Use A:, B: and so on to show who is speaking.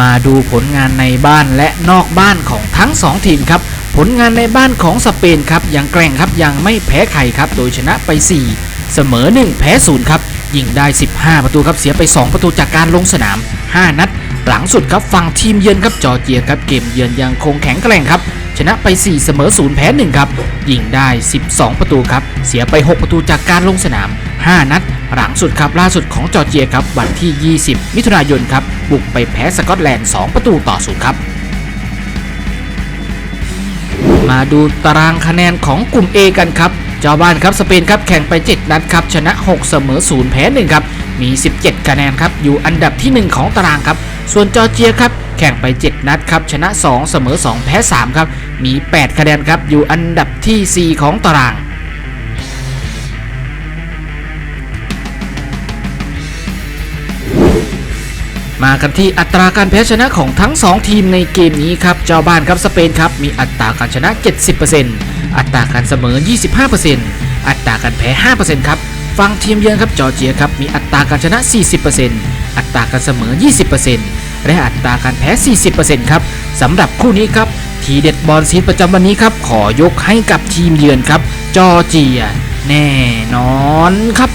A: มาดูผลงานในบ้านและนอกบ้านของทั้ง 2 ทีมครับ ผลงานในบ้านของสเปนครับยังแกร่งครับยังไม่แพ้ใครครับ โดยชนะไป 4 เสมอ 1 แพ้0ครับยิงได้ 15 ประตูครับเสียไป 2 ประตูจากการลงสนาม 5 นัด หลังสุดครับฝั่งทีมเยือนครับจอร์เจียครับเกมเยือนยังคงแข็งแกร่งครับชนะไป 4 เสมอ 0 แพ้ 1 ครับ ยิงได้ 12 ประตูครับ เสียไป 6 ประตูจากการลงสนาม 5 นัด หลังสุดครับล่าสุดของจอร์เจียครับวันที่ 20 มิถุนายนครับบุกไปแพ้สกอตแลนด์ 2 ประตูต่อศูนย์ครับ มาดูตารางคะแนนของกลุ่ม A กันครับเจ้าบ้านครับสเปนครับแข่งไป 7 นัดครับชนะ 6 เสมอ 0 แพ้ 1 ครับ มี 17 คะแนนครับอยู่อันดับทีหนึ่1 ของตารางครับ ส่วนจอร์เจียครับแข่งไป 7 นัดครับชนะ 2 เสมอ 2 แพ้ 3 ครับ มี 8 คะแนนครับอยู่อันดับทีสี่4 ของตาราง มากันที่อัตราการแพ้ชนะของทั้ง 2 ทีมในเกมนี้ครับ เจ้าบ้านครับสเปนครับมีอัตราการชนะ 70%อัตราการเสมอ 25%อัตราการแพ้ 5%ครับฝั่งทีมเยือนครับจอร์เจียครับมีอัตราการชนะ 40%อัตราการเสมอ 20%และอัตราการแพ้ 40%ครับสำหรับคู่นี้ครับทีเด็ดบอลซีดประจำวันนี้ครับขอยกให้กับทีมเยือนครับจอร์เจีย แน่นอนครับ